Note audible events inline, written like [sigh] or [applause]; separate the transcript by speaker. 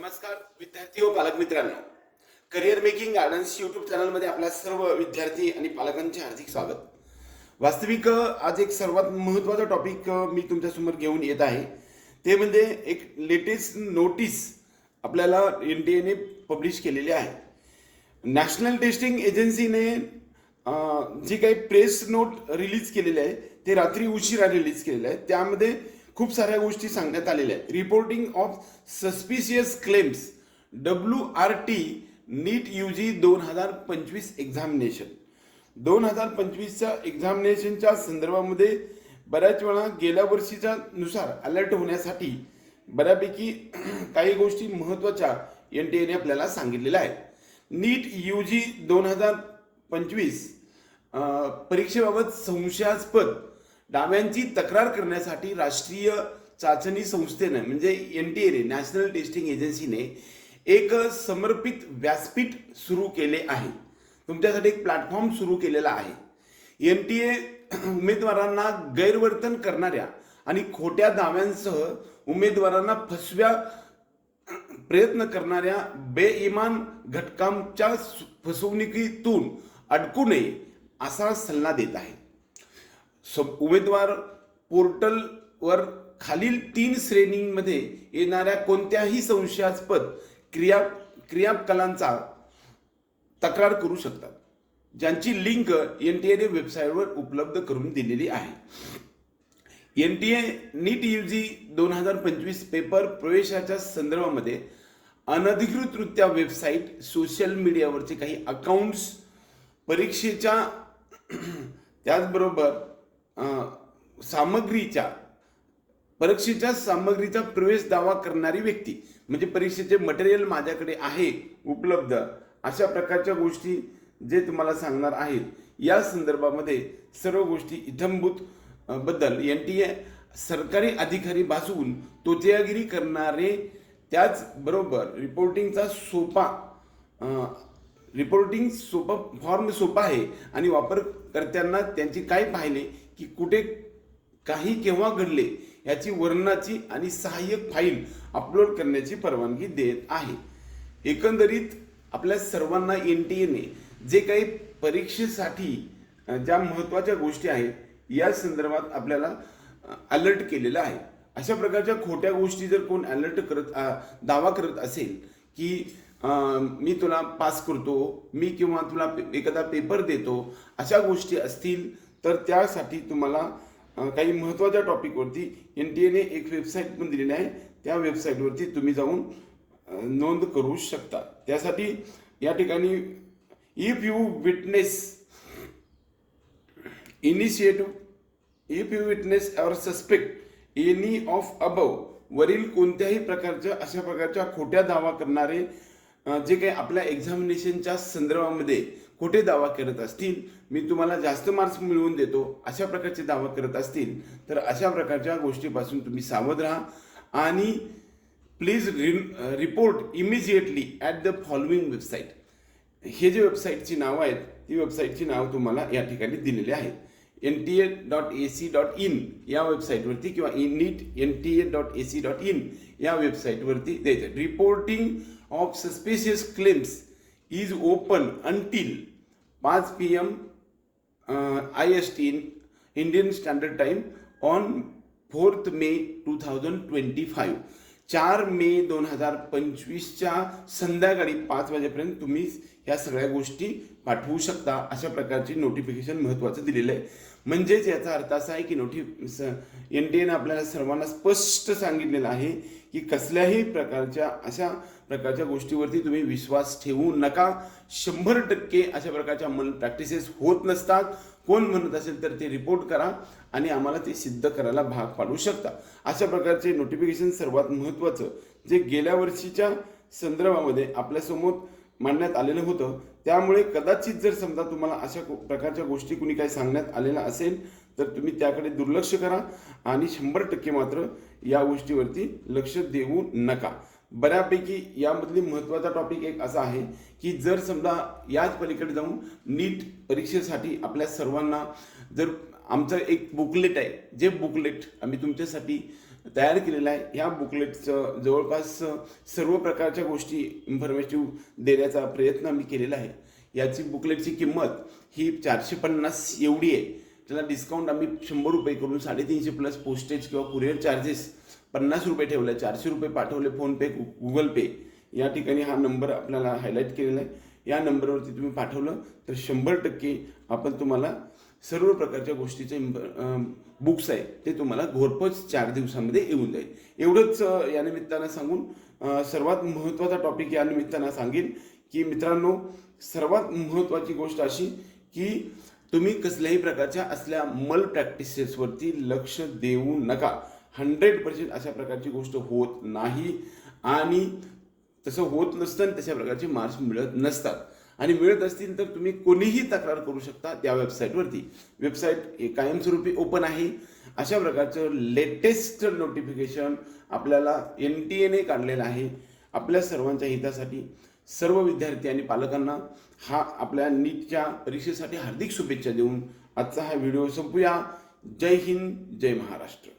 Speaker 1: नमस्कार विद्यार्थी व पालक मित्रांनो. करिअर मेकिंग गार्डन्स युट्यूब चॅनलमध्ये आपल्या सर्व विद्यार्थी आणि पालकांचे हार्दिक स्वागत. वास्तविक आज एक सर्वात महत्त्वाचा टॉपिक मी तुमच्यासमोर घेऊन येत आहे. ते म्हणजे एक लेटेस्ट नोटीस आपल्याला एन टी एने पब्लिश केलेली आहे. नॅशनल टेस्टिंग एजन्सीने जी काही प्रेस नोट रिलीज केलेली आहे ते रात्री उशिरा रिलीज केलेलं आहे. त्यामध्ये खूप साऱ्या गोष्टी सांगण्यात आलेल्या आहेत. Reporting of suspicious claims W R T NEET U G दोन हजार पंचवीस एक्झामिनेशन दोन हजार पंचवीसच्या एक्झामिनेशनच्या संदर्भामध्ये बऱ्याच वेळा गेल्या वर्षीच्या नुसार अलर्ट होण्यासाठी बऱ्यापैकी [clears throat] काही गोष्टी महत्त्वाच्या एन टी एने आपल्याला सांगितलेल्या आहेत. नीट यू जी दोन हजार पंचवीस परीक्षेबाबत संशयास्पद डाव्यांची तक्रार करण्यासाठी राष्ट्रीय चाचणी संस्थेनं म्हणजे एन टी एने नॅशनल टेस्टिंग एजन्सीने एक समर्पित व्यासपीठ सुरू केले आहे. तुमच्यासाठी एक प्लॅटफॉर्म सुरू केलेला आहे. एन टी ए उमेदवारांना गैरवर्तन करणाऱ्या आणि खोट्या दाव्यांसह उमेदवारांना फसव्या प्रयत्न करणाऱ्या बेइमान घटकांच्या फसवणुकीतून अडकू नये असा सल्ला देत आहे स- उमेदवार पोर्टलवर खालील तीन श्रेणींमध्ये येणाऱ्या कोणत्याही संशयास्पद क्रिया क्रियाकलांचा तक्रार करू शकतात ज्यांची लिंक एन टी एने वेबसाईटवर उपलब्ध करून दिलेली आहे. N T A NEET U G दोन हजार पंचवीस पेपर प्रवेशाच्या संदर्भामध्ये अनधिकृतरित्या वेबसाईट सोशल मीडियावरचे काही अकाउंट्स परीक्षेच्या त्याचबरोबर सामग्रीच्या परीक्षेच्या सामग्रीचा प्रवेश दावा करणारी व्यक्ती म्हणजे परीक्षेचे मटेरियल माझ्याकडे आहे उपलब्ध अशा प्रकारच्या गोष्टी जे तुम्हाला सांगणार आहेत या संदर्भामध्ये सर्व गोष्टी इथंभूत बद्दल एन टी ए सरकारी अधिकारी भासवून तोचेगिरी करणारे त्याचबरोबर रिपोर्टिंगचा सोपा रिपोर्टिंग सोपा फॉर्म सोपा आहे आणि वापरकर्त्यांना त्यांची काय पाहिले की कुठे काही केव्हा घडले याची वर्णनाची आणि सहाय्यक फाईल अपलोड करण्याची परवानगी देत आहे. एकंदरीत आपल्या सर्वांना एन टी एने जे काही परीक्षेसाठी ज्या महत्त्वाच्या गोष्टी आहेत या संदर्भात आपल्याला अलर्ट केलेलं आहे. अशा प्रकारच्या खोट्या गोष्टी जर कोण अलर्ट करत दावा करत असेल की मी तुला पास करतो मी किंवा तुला पे- एखादा पेपर देतो अशा गोष्टी असतील तर त्यासाठी तुम्हाला काही महत्त्वाच्या टॉपिकवरती एन टी एने एक वेबसाईट पण दिलेली आहे. त्या वेबसाईटवरती तुम्ही जाऊन नोंद करू शकता. त्यासाठी या ठिकाणी if you witness initiative if you witness or suspect any of above वरील कोणत्याही प्रकारच्या अशा प्रकारच्या खोट्या दावा करणारे जे काही आपल्या एक्झामिनेशनच्या संदर्भामध्ये खोटे दावा करत असतील मी तुम्हाला जास्त मार्क्स मिळवून देतो अशा प्रकारचे दावा करत असतील तर अशा प्रकारच्या गोष्टीपासून तुम्ही सावध राहा. आणि please report immediately at the following website हे जे वेबसाईटची नावं आहेत ती वेबसाईटची नाव तुम्हाला या ठिकाणी दिलेली आहेत. N T A dot A C dot in या वेबसाईटवरती किंवा NEET N T A dot A C dot in या वेबसाईटवरती द्यायचं. Reporting of suspicious claims is open until पाच P M I S T Indian standard time on fourth May two thousand twenty five चार मे दोन हजार पंचवीसच्या संध्याकाळी पाच वाजेपर्यंत तुम्ही ह्या सगळ्या गोष्टी पाठवू शकता. अशा प्रकारची नोटिफिकेशन महत्त्वाचं दिलेलं आहे. म्हणजेच याचा अर्थ असा आहे की नोटि एन टी एनं आपल्याला सर्वांना स्पष्ट सांगितलेलं आहे की कसल्याही प्रकारच्या अशा प्रकारच्या गोष्टीवरती तुम्ही विश्वास ठेवू नका. शंभर टक्के अशा प्रकारच्या मन प्रॅक्टिसेस होत नसतात. कोण म्हणत असेल तर ते रिपोर्ट करा आणि आम्हाला ते सिद्ध करायला भाग पाडू शकता. अशा प्रकारचे नोटिफिकेशन सर्वात महत्त्वाचं जे गेल्या वर्षीच्या संदर्भामध्ये आपल्यासमोर मांडण्यात आलेलं होतं त्यामुळे कदाचित जर समजा तुम्हाला अशा प्रकारच्या गोष्टी कुणी काही सांगण्यात आलेल्या असेल तर तुम्ही त्याकडे दुर्लक्ष करा आणि शंभर टक्के मात्र या गोष्टीवरती लक्ष देऊ नका. बऱ्यापैकी यामधली महत्त्वाचा टॉपिक एक असा आहे की जर समजा याच पलीकडे जाऊन नीट परीक्षेसाठी आपल्या सर्वांना जर आमचं एक बुकलेट आहे जे बुकलेट आम्ही तुमच्यासाठी तयार केलेलं आहे ह्या बुकलेटचं जवळपास सर्व प्रकारच्या गोष्टी इन्फॉर्मेटिव्ह देण्याचा प्रयत्न आम्ही केलेला आहे. याची बुकलेटची किंमत ही चारशे पन्नास एवढी आहे. त्याला डिस्काउंट आम्ही शंभर रुपये करून साडेतीनशे प्लस पोस्टेज किंवा कुरिअर चार्जेस पन्नास रुपये ठेवले चारशे रुपये पाठवले फोनपे गुगल पे. या ठिकाणी हा नंबर आपल्याला हायलाईट केलेला आहे. या नंबरवरती तुम्ही पाठवलं तर शंभर टक्के आपण तुम्हाला सर्व प्रकारच्या गोष्टीचे बुक्स आहे ते तुम्हाला घोरपोच चार दिवसामध्ये येऊन जाईल. एवढंच या निमित्तानं सांगून सर्वात महत्त्वाचा टॉपिक या निमित्तानं सांगेन की मित्रांनो सर्वात महत्त्वाची गोष्ट अशी की तुम्ही कसल्याही प्रकारच्या असल्या मल प्रॅक्टिसेसवरती लक्ष देऊ नका. हंड्रेड पर्सेंट अशा प्रकारची गोष्ट होत नाही. आणि तसं होत नसतं आणि तशा प्रकारचे मार्क्स मिळत नसतात. आणि मिळत असतील तर तुम्ही कोणीही तक्रार करू शकता त्या वेबसाईटवरती. वेबसाईट हे कायमस्वरूपी ओपन आहे. अशा प्रकारचं लेटेस्ट नोटिफिकेशन आपल्याला एन टी एने काढलेलं आहे. आपल्या सर्वांच्या हितासाठी सर्व विद्यार्थी आणि पालकांना हा आपल्या नीटच्या परीक्षेसाठी हार्दिक शुभेच्छा देऊन आजचा हा व्हिडिओ संपूया. जय हिंद जय महाराष्ट्र.